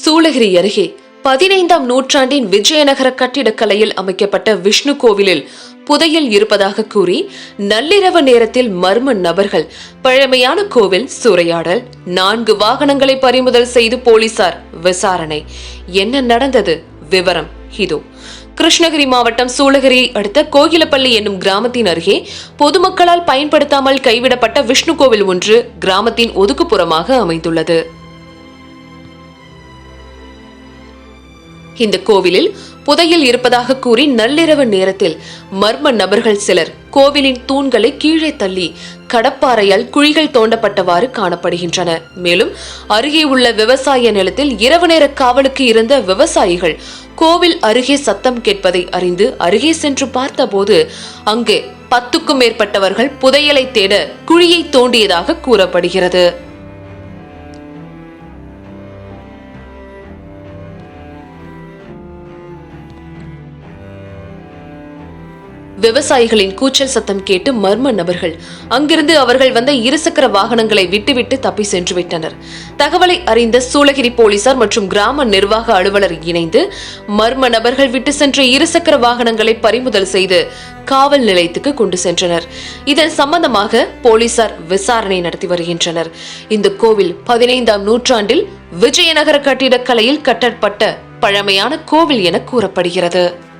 சூளகிரி அருகே பதினைந்தாம் நூற்றாண்டின் விஜயநகர கட்டிடக்கலையில் அமைக்கப்பட்ட விஷ்ணு கோவிலில் புதையல் இருப்பதாக கூறி நள்ளிரவு நேரத்தில் மர்ம நபர்கள் பழமையான கோவில் சூறையாடல் நான்கு வாகனங்களை பறிமுதல் செய்து போலீசார் விசாரணை. என்ன நடந்தது? விவரம் இதோ. கிருஷ்ணகிரி மாவட்டம் சூளகிரியை அடுத்த கோகிலப்பள்ளி என்னும் கிராமத்தின் அருகே பொதுமக்களால் பயன்படுத்தாமல் கைவிடப்பட்ட விஷ்ணு கோவில் ஒன்று கிராமத்தின் ஒதுக்குப்புறமாக அமைந்துள்ளது. இந்த கோவிலில் புதையில் இருப்பதாக கூறி நள்ளிரவு நேரத்தில் மர்ம நபர்கள் சிலர் கோவிலின் தூண்களை கீழே தள்ளி கடப்பாறையால் குழிகள் தோண்டப்பட்டவாறு காணப்படுகின்றன. மேலும் அருகே உள்ள விவசாய நிலத்தில் இரவு நேர காவலுக்கு இருந்த விவசாயிகள் கோவில் அருகே சத்தம் கேட்பதை அறிந்து அருகே சென்று பார்த்தபோது அங்கு பத்துக்கும் மேற்பட்டவர்கள் புதையலை தேட குழியை தோண்டியதாக கூறப்படுகிறது. விவசாயிகளின் கூச்சல் சத்தம் கேட்டு மர்ம நபர்கள். அங்கிருந்து அவர்கள் வந்த இருசக்கர வாகனங்களை விட்டுவிட்டு தப்பி சென்று விட்டனர். தகவலை அறிந்த சூளகிரி போலீசார் மற்றும் கிராம நிர்வாக அலுவலர் இணைந்து மர்ம நபர்கள் விட்டு சென்ற இருசக்கர வாகனங்களை பறிமுதல் செய்து காவல் நிலையத்துக்கு கொண்டு சென்றனர். இதன் சம்பந்தமாக போலீசார் விசாரணை நடத்தி வருகின்றனர். இந்த கோவில் பதினைந்தாம் நூற்றாண்டில் விஜயநகர கட்டிடக்கலையில் கட்டப்பட்ட பழமையான கோவில் என கூறப்படுகிறது.